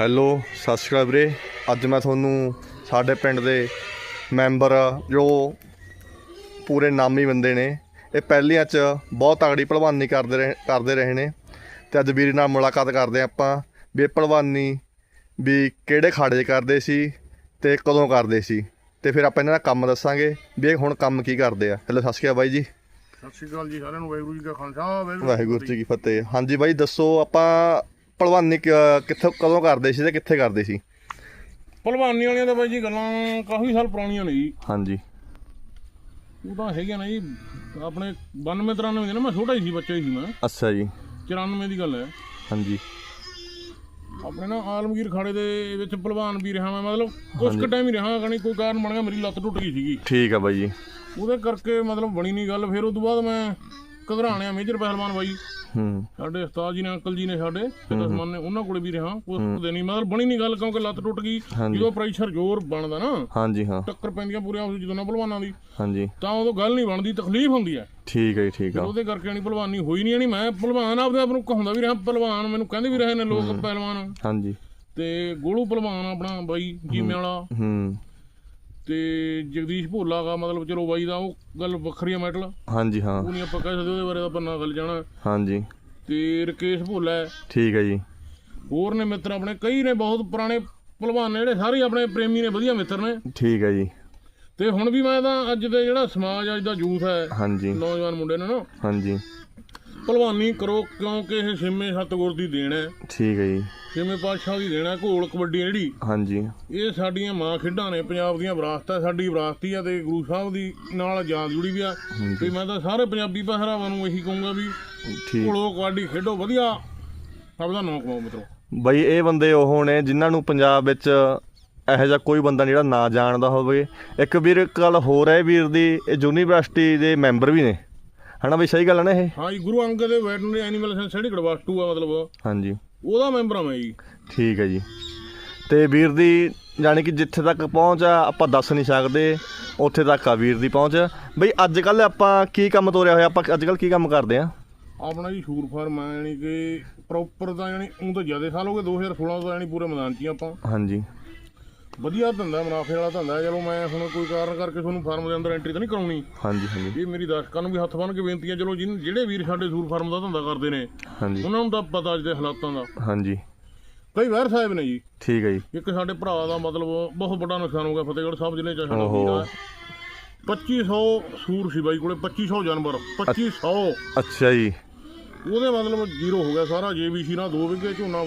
Hello ਸਤਿ ਸ਼੍ਰੀ ਅਕਾਲ ਵੀਰੇ। ਅੱਜ ਮੈਂ ਤੁਹਾਨੂੰ ਸਾਡੇ ਪਿੰਡ ਦੇ ਮੈਂਬਰ ਜੋ ਪੂਰੇ ਨਾਮੀ ਬੰਦੇ ਨੇ। ਇਹ ਪਹਿਲੀਆਂ 'ਚ ਬਹੁਤ ਤਗੜੀ ਭਲਵਾਨੀ ਕਰਦੇ ਰਹੇ ਕਰਦੇ ਰਹੇ ਨੇ। ਤੇ ਅੱਜ ਵੀਰ ਨਾਲ ਮੁਲਾਕਾਤ ਕਰਦੇ ਆਪਾਂ ਵੀ ਇਹ ਭਲਵਾਨੀ ਵੀ ਕਿਹੜੇ ਖਾੜੇ ਕਰਦੇ ਸੀ ਤੇ ਕਦੋਂ ਕਰਦੇ ਸੀ। ਤੇ ਫਿਰ ਆਪਾਂ ਇਹਨਾਂ ਦਾ ਕੰਮ ਦੱਸਾਂਗੇ ਵੀ ਇਹ ਹੁਣ ਕੰਮ ਕੀ ਕਰਦੇ ਆ। ਹੈਲੋ ਸਤਿ ਸ਼੍ਰੀ ਅਕਾਲ ਬਾਈ ਜੀ। ਸਤਿ ਸ਼੍ਰੀ ਅਕਾਲ ਜੀ ਸਾਰਿਆਂ ਨੂੰ ਵਾਹਿਗੁਰੂ ਜੀ ਕਾ ਖਾਲਸਾ ਵਾਹਿਗੁਰੂ ਜੀ ਕੀ ਫਤਿਹ। ਹਾਂਜੀ ਬਾਈ ਦੱਸੋ ਆਪਾਂ ਭਲਵਾਨੀ ਕ- ਕਿੱਥੋਂ ਕਦੋਂ ਕਰਦੇ ਸੀ ਤੇ ਕਿੱਥੇ ਕਰਦੇ ਸੀ? ਭਲਵਾਨੀ ਵਾਲੀਆਂ ਤਾਂ ਬਾਈ ਜੀ ਗੱਲਾਂ ਕਾਫੀ ਸਾਲ ਪੁਰਾਣੀਆਂ ਨੇ ਜੀ। ਹਾਂਜੀ। ਉਹ ਤਾਂ ਹੈਗੀਆਂ ਨੇ ਜੀ ਆਪਣੇ 92 93 ਦੇ ਨਾ ਮੈਂ ਛੋਟਾ ਹੀ ਸੀ ਬੱਚਾ ਹੀ ਸੀ ਮੈਂ। ਅੱਛਾ ਜੀ। 94 ਦੀ ਗੱਲ ਹੈ। ਹਾਂਜੀ। ਆਪਣੇ ਨਾ ਆਲਮਗੀਰ ਖਾੜੇ ਦੇ ਵਿੱਚ ਭਲਵਾਨ ਵੀ ਰਿਹਾ ਮੈਂ ਮਤਲਬ ਕੁਝ ਕੁ ਟਾਈਮ ਹੀ ਰਿਹਾ ਕਣੀ ਕੋਈ ਕਾਰਨ ਬਣ ਗਿਆ ਮੇਰੀ ਲੱਤ ਟੁੱਟ ਗਈ ਸੀਗੀ। ਠੀਕ ਆ ਬਾਈ ਜੀ। ਉਹਦੇ ਕਰਕੇ ਮਤਲਬ ਬਣੀ ਨਹੀਂ ਗੱਲ ਫਿਰ ਉਸ ਤੋਂ ਬਾਅਦ ਮੈਂ ਘਗਰਾਣਿਆ ਮੇਜਰ ਪਹਿਲਵਾਨ ਬਾਈ। ਹੂੰ। ਸਾਡੇ ਉਸਤਾਦ ਜੀ ਨੇ ਅੰਕਲ ਜੀ ਨੇ ਸਾਡੇ ਪਿਤਾ ਸਮਾਨ ਨੇ ਉਹਨਾਂ ਕੋਲੇ ਵੀ ਰਿਹਾ ਉਸ ਦੇ ਨਹੀਂ। ਮਤਲਬ ਬਣੀ ਨਹੀਂ ਗੱਲ ਕਿਉਂਕਿ ਲੱਤ ਟੁੱਟ ਗਈ। ਜਦੋਂ ਪ੍ਰੈਸ਼ਰ ਜ਼ੋਰ ਬਣਦਾ ਨਾ ਹਾਂਜੀ ਹਾਂ। ਟੱਕਰ ਪੈਂਦੀਆਂ ਪੂਰੀਆਂ ਉਸ ਜਦੋਂ ਨਾ ਭਲਵਾਨਾਂ ਦੀ। ਹਾਂਜੀ। ਤਾਂ ਉਦੋਂ ਗੱਲ ਨਹੀਂ ਬਣਦੀ ਤਕਲੀਫ ਹੁੰਦੀ ਹੈ। ਠੀਕ ਹੈ ਠੀਕ ਆ। ਉਹਦੇ ਕਰਕੇ ਨਹੀਂ ਭਲਵਾਨੀ ਹੋਈ ਨਹੀਂ ਨਹੀਂ ਮੈਂ ਭਲਵਾਨ ਆਪਦੇ ਆਪ ਨੂੰ ਕਹਾਉਂਦਾ ਵੀ ਰਿਹਾ ਭਲਵਾਨ ਮੈਨੂੰ ਕਹਿੰਦੇ ਵੀ ਰਹੇ ਨੇ ਲੋਕ ਪਹਿਲਵਾਨ। ਹਾਂਜੀ। ਤੇ ਗੋਲੂ ਭਲਵਾਨ ਆਪਣਾ ਬਾਈ ਜੀਮੇ ਵਾਲਾ। ਹੂੰ। ਤੇ ਜਗਦੀਸ਼ ਭੋਲਾ ਦਾ ਮਤਲਬ ਚਲੋ ਬਾਈ ਦਾ ਉਹ ਗੱਲ ਵੱਖਰੀ ਆ ਮੈਟਲ। ਹਾਂਜੀ ਹਾਂ। ਉਹ ਨਹੀਂ ਆਪਾਂ ਕਹਿ ਸਕਦੇ ਉਹਦੇ ਬਾਰੇ ਤਾਂ ਪੰਨਾ ਗੱਲ ਜਾਣਾ। ਹਾਂਜੀ। ਤੇ ਰਕੇਸ਼ ਭੋਲਾ ਹੈ। ਠੀਕ ਹੈ ਜੀ। ਹੋਰ ਨੇ ਮਿੱਤਰ ਆਪਣੇ ਕਈ ਨੇ ਬਹੁਤ ਪੁਰਾਣੇ ਭਲਵਾਨ ਨੇ ਜਿਹੜੇ ਸਾਰੇ ਆਪਣੇ ਪ੍ਰੇਮੀ ਨੇ ਵਧੀਆ ਮਿੱਤਰ ਨੇ। ਠੀਕ ਹੈ ਜੀ। ਤੇ ਹੁਣ ਵੀ ਮੈਂ ਤਾਂ ਅੱਜ ਦੇ ਜਿਹੜਾ ਸਮਾਜ ਅੱਜ ਦਾ ਯੂਥ ਹੈ ਹਾਂਜੀ। ਨੌਜਵਾਨ ਮੁੰਡੇ ਨੇ ਨਾ। ਹਾਂਜੀ। ਭਲਵਾਨੀ ਕਰੋ ਕਿਉਂਕਿ ਇਹ ਛੇਵੇਂ ਸਤਗੁਰ ਦੀ ਦੇਣ ਹੈ। ਠੀਕ ਹੈ ਜੀ। ਛੇਵੇਂ ਪਾਤਸ਼ਾਹ ਦੀ ਦੇਣ ਘੋਲ ਕਬੱਡੀ ਜਿਹੜੀ? ਹਾਂਜੀ। ਇਹ ਸਾਡੀਆਂ ਮਾਂ ਖੇਡਾਂ ਨੇ ਪੰਜਾਬ ਦੀਆਂ ਵਿਰਾਸਤ ਸਾਡੀ ਵਿਰਾਸਤ ਆ ਤੇ ਗੁਰੂ ਸਾਹਿਬ ਦੀ ਨਾਲ ਯਾਦ ਜੁੜੀ ਵੀ ਆ। ਤੇ ਮੈਂ ਤਾਂ ਸਾਰੇ ਪੰਜਾਬੀ ਪਹਿਰਾਵਾਂ ਨੂੰ ਇਹੀ ਕਹੂੰਗਾ ਵੀ ਘੋਲੋ ਕਬੱਡੀ ਖੇਡੋ ਵਧੀਆ। ਸਭ ਦਾ ਨਾਮ ਕਮਾਓ ਮਿੱਤਰੋ। ਬਈ ਇਹ ਬੰਦੇ ਉਹ ਨੇ ਜਿਨ੍ਹਾਂ ਨੂੰ ਪੰਜਾਬ ਵਿੱਚ ਇਹੋ ਜਿਹਾ ਕੋਈ ਬੰਦਾ ਜਿਹੜਾ ਨਾ ਜਾਣਦਾ ਹੋਵੇ। ਇੱਕ ਵੀਰ ਇੱਕ ਗੱਲ ਹੋਰ ਹੈ ਵੀਰ ਦੀ ਇਹ ਯੂਨੀਵਰਸਿਟੀ ਦੇ ਮੈਂਬਰ ਵੀ ਨੇ। ਹਨਾ ਬਈ ਸਹੀ ਗੱਲ ਹੈ ਨਾ ਇਹ? ਹਾਂ ਜੀ ਗੁਰੂ ਅੰਗਦ ਦੇ ਵੈਟਰਨਰੀ ਐਨੀਮਲ ਸੈਂਚੁਰੀ ਗੜਵਾਸਟੂ ਆ ਮਤਲਬ। ਹਾਂਜੀ। ਉਹਦਾ ਮੈਂਬਰ ਆ ਮੈਂ ਜੀ। ਠੀਕ ਹੈ ਜੀ। ਤੇ ਵੀਰ ਦੀ ਯਾਨੀ ਕਿ ਜਿੱਥੇ ਤੱਕ ਪਹੁੰਚ ਆ ਆਪਾਂ ਦੱਸ ਨਹੀਂ ਸਕਦੇ ਉੱਥੇ ਤੱਕ ਆ ਵੀਰ ਦੀ ਪਹੁੰਚ। ਬਈ ਅੱਜ ਕੱਲ ਆਪਾਂ ਕੀ ਕੰਮ ਤੋਰਿਆ ਹੋਇਆ? ਆਪਾਂ ਅੱਜ ਕੱਲ ਕੀ ਕੰਮ ਕਰਦੇ ਆ? ਆਪਣਾ ਜੀ ਸ਼ੂਰ ਫਾਰਮ ਆ ਯਾਨੀ ਕਿ ਪ੍ਰੋਪਰ ਤਾਂ ਯਾਨੀ ਉਹ ਤਾਂ ਜ਼ਿਆਦਾ ਸਾਲ ਹੋ ਗਏ 2016 ਤੋਂ ਯਾਨੀ ਪੂਰੇ ਮੈਦਾਨ 'ਚ ਹੀ ਆਪਾਂ। ਹਾਂਜੀ। ਵਧੀਆ ਧੰਦਾ ਮੁਨਾਫੇ ਵਾਲਾ ਧੰਦਾ ਹੈ। ਚਲੋ ਮੈਂ ਹੁਣ ਕੋਈ ਕਾਰਨ ਕਰਕੇ ਤੁਹਾਨੂੰ ਫਾਰਮ ਦੇ ਅੰਦਰ ਐਂਟਰੀ ਤਾਂ ਨਹੀਂ ਕਰਾਉਣੀ। ਹਾਂਜੀ ਹਾਂਜੀ। ਇਹ ਮੇਰੀ ਦਰਸ਼ਕਾਂ ਨੂੰ ਵੀ ਹੱਥ ਬੰਨ੍ਹ ਕੇ ਬੇਨਤੀ ਹੈ ਚਲੋ ਜਿਨ ਜਿਹੜੇ ਵੀਰ ਸਾਡੇ ਸੂਰ ਫਾਰਮ ਦਾ ਧੰਦਾ ਕਰਦੇ ਨੇ ਹਾਂਜੀ। ਉਹਨਾਂ ਨੂੰ ਤਾਂ ਪਤਾ ਅੱਜ ਦੇ ਹਾਲਾਤਾਂ ਦਾ। ਹਾਂਜੀ। ਕਈ ਵਾਰ ਸਾਹਿਬ ਨੇ ਜੀ। ਠੀਕ ਹੈ ਜੀ। ਇੱਕ ਸਾਡੇ ਭਰਾ ਦਾ ਮਤਲਬ ਬਹੁਤ ਵੱਡਾ ਨੁਕਸਾਨ ਹੋ ਗਿਆ ਫਤਿਹਗੜ੍ਹ ਸਾਹਿਬ ਜ਼ਿਲ੍ਹੇ ਚ ਸਾਡਾ ਓਹੋ। ਵੀਰ ਆ 2500 ਸੂਰ ਸੀ ਬਾਈ ਕੋਲੇ 2500 ਜਾਨਵਰ 2500 ਅੱਛਾ ਜੀ। ਉਹਦੇ ਮਤਲਬ ਜ਼ੀਰੋ ਹੋ ਗਿਆ ਸਾਰਾ ਜੇਬੀਸੀ ਨਾਲ ਦੋ ਵਿਗੇ ਝੋਨਾ